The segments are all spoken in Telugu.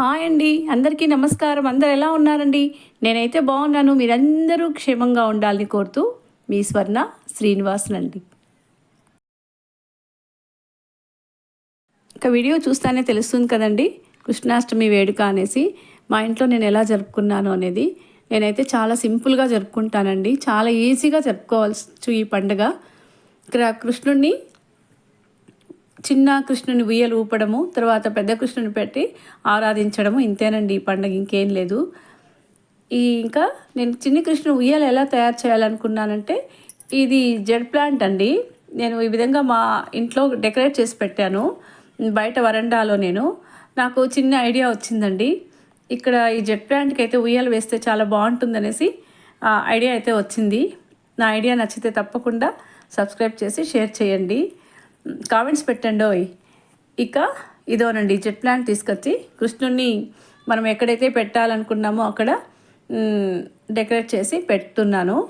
హాయ్ అండి. అందరికీ నమస్కారం. అందరు ఎలా ఉన్నారండి? నేనైతే బాగున్నాను. మీరందరూ క్షేమంగా ఉండాలని కోరుతూ మీ స్వర్ణ శ్రీనివాసనండి ఒక వీడియో చూస్తానే తెలుస్తుంది కదండి. కృష్ణాష్టమి వేడుక అనేసి మా ఇంట్లో నేను ఎలా జరుపుకున్నాను అనేది నేనైతే చాలా సింపుల్గా జరుపుకుంటానండి. చాలా ఈజీగా జరుపుకోవాల్సి ఈ పండుగ. ఇక్కడ కృష్ణుడిని చిన్న కృష్ణుని ఉయ్యలు ఊపడము తర్వాత పెద్ద కృష్ణుని పెట్టి ఆరాధించడము ఇంతేనండి. ఈ పండుగ ఇంకేం లేదు. ఈ ఇంకా నేను చిన్ని కృష్ణుని ఉయ్యాలు ఎలా తయారు చేయాలనుకున్నానంటే ఇది జెడ్ ప్లాంట్ అండి. నేను ఈ విధంగా మా ఇంట్లో డెకరేట్ చేసి పెట్టాను. బయట వరండాలో నేను. నాకు చిన్న ఐడియా వచ్చిందండి. ఇక్కడ ఈ జెడ్ ప్లాంట్కి అయితే ఉయ్యాలు వేస్తే చాలా బాగుంటుందనేసి ఆ ఐడియా అయితే వచ్చింది. నా ఐడియా నచ్చితే తప్పకుండా సబ్స్క్రైబ్ చేసి షేర్ చేయండి. కామెంట్స్ పెట్టండి ఇక ఇదోనండి జెట్ ప్లాంట్ తీసుకొచ్చి కృష్ణుడిని మనం ఎక్కడైతే పెట్టాలనుకున్నామో అక్కడ డెకరేట్ చేసి పెడుతున్నాను.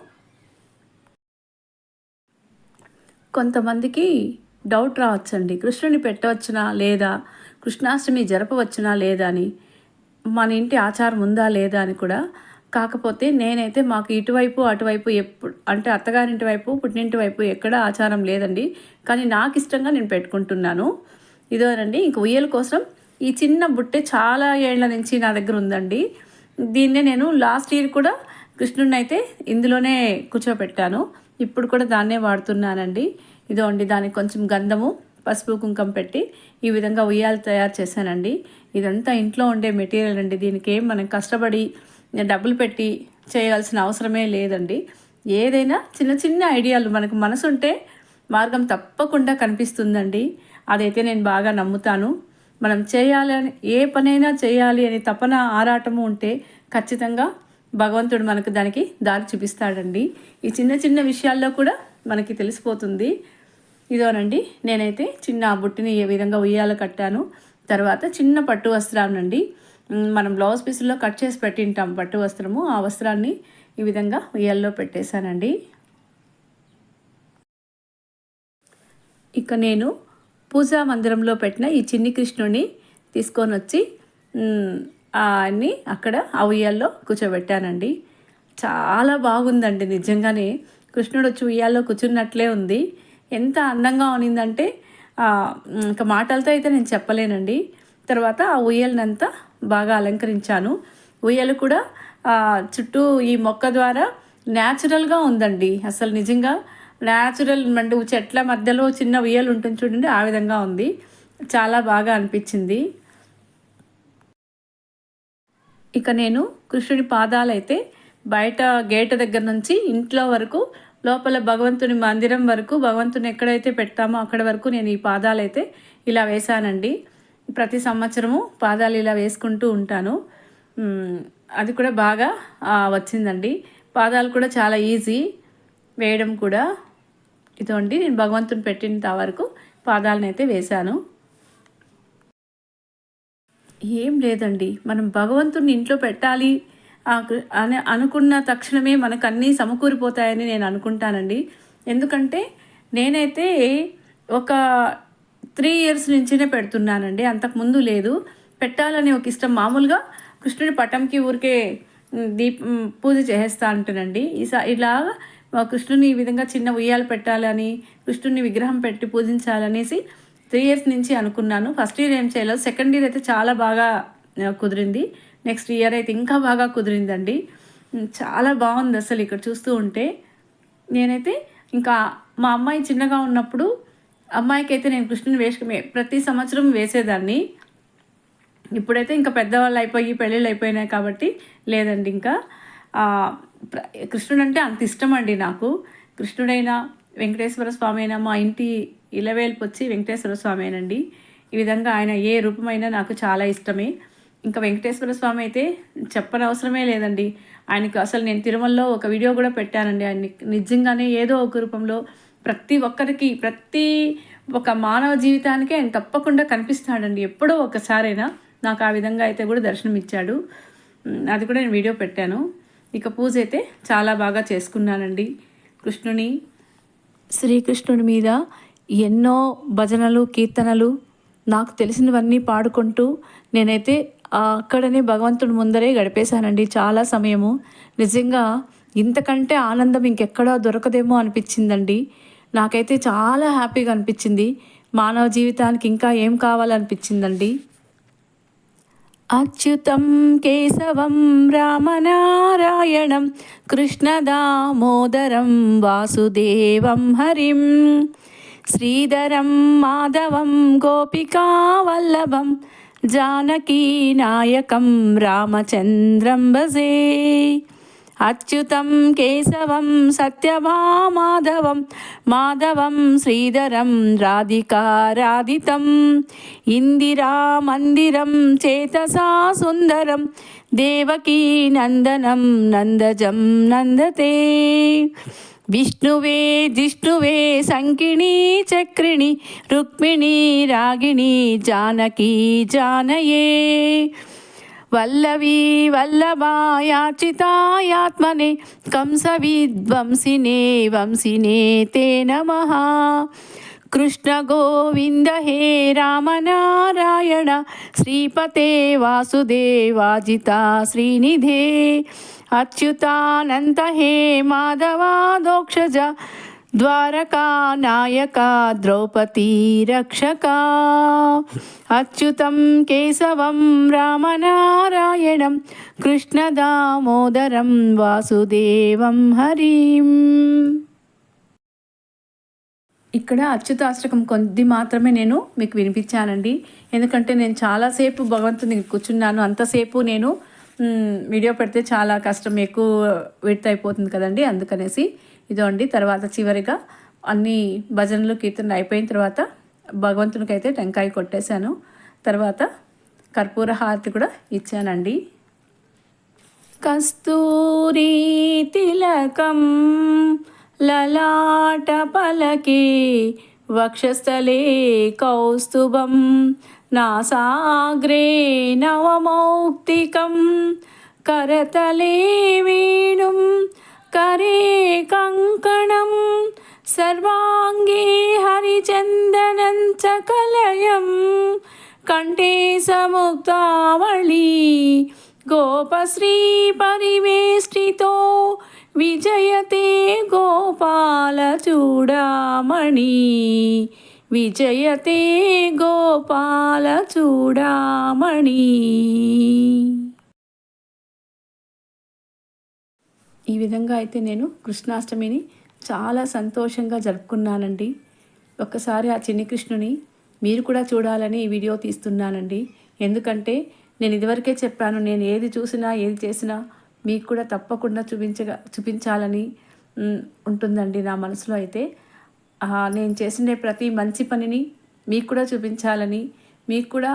కొంతమందికి డౌట్ రావచ్చండి. కృష్ణుని పెట్టవచ్చునా లేదా? కృష్ణాష్టమి జరపవచ్చునా లేదా అని? మన ఇంటి ఆచారం ఉందా లేదా అని కూడా కాకపోతే నేనైతే మాకు ఇటువైపు అటువైపు ఎప్పుడు అంటే అత్తగారింటి వైపు పుట్టినింటి వైపు ఎక్కడ ఆచారం లేదండి. కానీ నాకు ఇష్టంగా నేను పెట్టుకుంటున్నాను. ఇదోనండి ఇంక ఉయ్యల కోసం ఈ చిన్న బుట్టె చాలా ఏళ్ళ నుంచి నా దగ్గర ఉందండి. దీన్నే నేను లాస్ట్ ఇయర్ కూడా కృష్ణుడిని అయితే ఇందులోనే కూర్చోబెట్టాను. ఇప్పుడు కూడా దాన్నే వాడుతున్నానండి. ఇదో అండి దానికి కొంచెం గంధము పసుపు కుంకం పెట్టి ఈ విధంగా ఉయ్యాలు తయారు చేశానండి. ఇదంతా ఇంట్లో ఉండే మెటీరియల్ అండి. దీనికి ఏం మనం కష్టపడి డబ్బులు పెట్టి చేయాల్సిన అవసరమే లేదండి. ఏదైనా చిన్న చిన్న ఐడియాలు మనకు మనసు ఉంటే మార్గం తప్పకుండా కనిపిస్తుందండి. అదైతే నేను బాగా నమ్ముతాను. మనం చేయాలని ఏ పనైనా చేయాలి అనే తపన ఆరాటము ఉంటే ఖచ్చితంగా భగవంతుడు మనకు దానికి దారి చూపిస్తాడండి. ఈ చిన్న చిన్న విషయాల్లో కూడా మనకి తెలిసిపోతుంది. ఇదోనండి నేనైతే చిన్న బుట్టిని ఏ విధంగా ఉయ్యాల కట్టాను. తర్వాత చిన్న పట్టు వస్త్రాన్నండి. అండి మనం బ్లౌజ్ పీసుల్లో కట్ చేసి పెట్టింటాం పట్టు వస్త్రము. ఆ వస్త్రాన్ని ఈ విధంగా ఉయ్యాల్లో పెట్టేశానండి. ఇక నేను పూజా మందిరంలో పెట్టిన ఈ చిన్ని కృష్ణుని తీసుకొని వచ్చి అన్నీ అక్కడ ఆ ఉయ్యాల్లో కూర్చోబెట్టానండి. చాలా బాగుందండి నిజంగానే. కృష్ణుడు వచ్చి ఉయ్యాల్లో కూర్చున్నట్లే ఉంది. ఎంత అందంగా ఉన్నిందంటే ఇంకా మాటలతో అయితే నేను చెప్పలేనండి. తర్వాత ఆ ఉయ్యాలనంతా బాగా అలంకరించాను. ఉయ్యలు కూడా చుట్టూ ఈ మొక్క ద్వారా న్యాచురల్గా ఉందండి. అసలు నిజంగా న్యాచురల్ మండు చెట్ల మధ్యలో చిన్న ఉయ్యలు ఉంటుంది చూడండి ఆ విధంగా ఉంది. చాలా బాగా అనిపించింది. ఇక నేను కృష్ణుడి పాదాలైతే బయట గేట్ దగ్గర నుంచి ఇంట్లో వరకు లోపల భగవంతుని మందిరం వరకు భగవంతుని ఎక్కడైతే పెడతామో అక్కడ వరకు నేను ఈ పాదాలైతే ఇలా వేశానండి. ప్రతి సంవత్సరము పాదాలు ఇలా వేసుకుంటూ ఉంటాను. అది కూడా బాగా వచ్చిందండి. పాదాలు కూడా చాలా ఈజీ. వేయడం కూడా ఇదండి. నేను భగవంతుని పెట్టినంత వరకు పాదాలనైతే వేశాను. ఏం లేదండి. మనం భగవంతుని ఇంట్లో పెట్టాలి అని అనుకున్న తక్షణమే మనకు అన్నీ సమకూరిపోతాయని నేను అనుకుంటానండి. ఎందుకంటే నేనైతే ఒక త్రీ ఇయర్స్ నుంచినే పెడుతున్నానండి. అంతకుముందు లేదు. పెట్టాలని ఒక ఇష్టం. మామూలుగా కృష్ణుడి పటంకి ఊరికే దీప దీప్ పూజ చేసేస్తా అంటానండి. ఈసా ఇలా కృష్ణుని ఈ విధంగా చిన్న ఉయ్యాలు పెట్టాలని కృష్ణుని విగ్రహం పెట్టి పూజించాలనేసి త్రీ ఇయర్స్ నుంచి అనుకున్నాను. ఫస్ట్ ఇయర్ ఏం చేయలేదు. సెకండ్ ఇయర్ అయితే చాలా బాగా కుదిరింది. నెక్స్ట్ ఇయర్ అయితే ఇంకా బాగా కుదిరిందండి. చాలా బాగుంది అసలు ఇక్కడ చూస్తూ ఉంటే. నేనైతే ఇంకా మా అమ్మాయి చిన్నగా ఉన్నప్పుడు అమ్మాయికి అయితే నేను కృష్ణుని వేసుకు ప్రతి సంవత్సరం వేసేదాన్ని. ఇప్పుడైతే ఇంకా పెద్దవాళ్ళు అయిపోయి పెళ్ళిళ్ళు అయిపోయినాయి కాబట్టి లేదండి ఇంకా. కృష్ణుడు అంటే అంత ఇష్టం అండి నాకు. కృష్ణుడైనా వెంకటేశ్వర స్వామి అయినా మా ఇంటి ఇలవేల్పు వచ్చి వెంకటేశ్వర స్వామి అయినండి ఈ విధంగా ఆయన ఏ రూపమైనా నాకు చాలా ఇష్టమే. ఇంకా వెంకటేశ్వర స్వామి అయితే చెప్పనవసరమే లేదండి. ఆయనకు అసలు నేను తిరుమలలో ఒక వీడియో కూడా పెట్టానండి. ఆయన నిజంగానే ఏదో ఒక రూపంలో ప్రతి ఒక్కరికి ప్రతి ఒక మానవ జీవితానికి ఆయన తప్పకుండా కనిపిస్తాడండి. ఎప్పుడో ఒకసారైనా నాకు ఆ విధంగా అయితే కూడా దర్శనం ఇచ్చాడు అది కూడా నేను వీడియో పెట్టాను. ఇక పూజ అయితే చాలా బాగా చేసుకున్నానండి. కృష్ణుని శ్రీకృష్ణుడి మీద ఎన్నో భజనలు కీర్తనలు నాకు తెలిసినవన్నీ పాడుకుంటూ నేనైతే అక్కడనే భగవంతుడి ముందరే గడిపేశానండి. చాలా సమయము. నిజంగా ఇంతకంటే ఆనందం ఇంకెక్కడా దొరకదేమో అనిపించిందండి. నాకైతే చాలా హ్యాపీగా అనిపించింది. మానవ జీవితానికి ఇంకా ఏం కావాలనిపించిందండి? అచ్యుతం కేశవం రామనారాయణం కృష్ణదామోదరం వాసుదేవం హరిం శ్రీధరం మాధవం గోపికావల్లభం జానకీ నాయకం రామచంద్రం భజే. అచ్యుతం కేశవం సత్యభామాధవం మాధవం శ్రీధరం రాధికారాధితం. ఇందిరా మందిరం చేతసా సుందరం దేవకీ నందనం నందజం నందతే. విష్ణువే జిష్ణువే సంకిణీ చక్రిణి రుక్మిణీ రాగిణి జానకీ జానయే. വല്ലവീ വല്ലഭായാർച്ചിതായാത്മനെ കംസവിദ്വംസിനേ വംസിനേ തേ നമ कृष्णगोविन्द हे रामनारायण, श्रीपते वासुदेवाजिता श्रीनिधे। अच्युतानन्त हे माधवा माधवादोक्षज ద్వారకా నాయక ద్రౌపదీ రక్షక. అచ్యుతం కేశవం రామనారాయణం కృష్ణదామోదరం వాసుదేవం హరిం. ఇక్కడ అచ్యుతాష్టకం కొద్ది మాత్రమే నేను మీకు వినిపించానండి. ఎందుకంటే నేను చాలాసేపు భగవంతుని కూర్చున్నాను. అంతసేపు నేను వీడియో పెడితే చాలా కష్టం ఎక్కువ విడత అయిపోతుంది కదండి అందుకనేసి. ఇదో అండి తర్వాత చివరిగా అన్ని భజనలు కీర్తనలు అయిపోయిన తర్వాత భగవంతునికి అయితే టెంకాయ కొట్టేశాను. తర్వాత కర్పూర హారతి కూడా ఇచ్చానండి. కస్తూరి తిలకం లలాట పలకే వక్షస్థలే కౌస్తుభం నాసాగ్రే నవమౌక్తికం కరతలే వేణుం करे कङ्कणं सर्वाङ्गे हरिचन्दनं च कलयं कण्ठे समुक्तावळी गोपश्रीपरिवेष्टितो विजयते गोपालचूडामणि विजयते गोपालचूडामणि ఈ విధంగా అయితే నేను కృష్ణాష్టమిని చాలా సంతోషంగా జరుపుకున్నానండి. ఒక్కసారి ఆ చిన్ని కృష్ణుని మీరు కూడా చూడాలని ఈ వీడియో తీస్తున్నానండి. ఎందుకంటే నేను ఇదివరకే చెప్పాను నేను ఏది చూసినా ఏది చేసినా మీకు కూడా తప్పకుండా చూపించగా చూపించాలని ఉంటుందండి నా మనసులో అయితే. నేను చేసిన ప్రతి మంచి పనిని మీకు కూడా చూపించాలని మీకు కూడా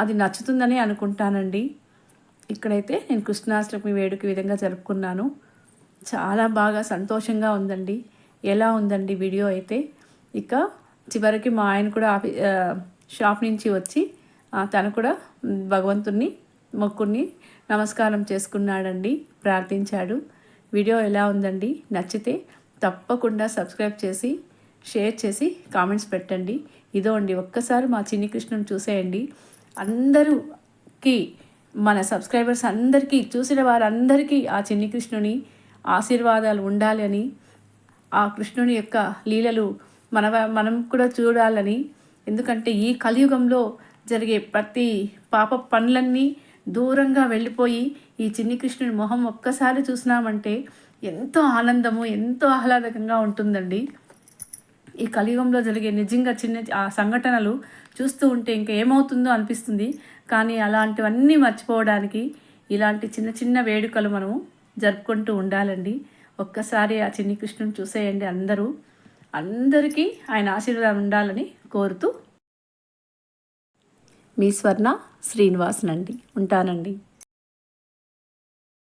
అది నచ్చుతుందని అనుకుంటానండి. ఇక్కడైతే నేను కృష్ణాష్టమి వేడుక విధంగా జరుపుకున్నాను. చాలా బాగా సంతోషంగా ఉందండి. ఎలా ఉందండి వీడియో అయితే? ఇక చివరికి మా ఆయన కూడా ఆఫీ షాప్ నుంచి వచ్చి తను కూడా భగవంతుణ్ణి మొక్కుని నమస్కారం చేసుకున్నాడండి ప్రార్థించాడు. వీడియో ఎలా ఉందండి? నచ్చితే తప్పకుండా సబ్స్క్రైబ్ చేసి షేర్ చేసి కామెంట్స్ పెట్టండి. ఇదో అండి ఒక్కసారి మా చిన్ని కృష్ణుని చూసేయండి. అందరికీ మన సబ్స్క్రైబర్స్ అందరికీ చూసిన వారందరికీ ఆ చిన్ని కృష్ణుని ఆశీర్వాదాలు ఉండాలి అని ఆ కృష్ణుని యొక్క లీలలు మన మనం కూడా చూడాలని. ఎందుకంటే ఈ కలియుగంలో జరిగే ప్రతి పాప పనులన్నీ దూరంగా వెళ్ళిపోయి ఈ చిన్ని కృష్ణుని మొహం ఒక్కసారి చూసినామంటే ఎంతో ఆనందము ఎంతో ఆహ్లాదకంగా ఉంటుందండి. ఈ కలియుగంలో జరిగే నిజంగా చిన్న ఆ సంఘటనలు చూస్తూ ఉంటే ఇంకా ఏమవుతుందో అనిపిస్తుంది. కానీ అలాంటివన్నీ మర్చిపోవడానికి ఇలాంటి చిన్న చిన్న వేడుకలు మనము జరుపుకుంటూ ఉండాలండి. ఒక్కసారి ఆ చిన్ని కృష్ణుని చూసేయండి అందరూ. అందరికీ ఆయన ఆశీర్వాదం ఉండాలని కోరుతూ మీ స్వర్ణ శ్రీనివాసనండి. ఉంటానండి.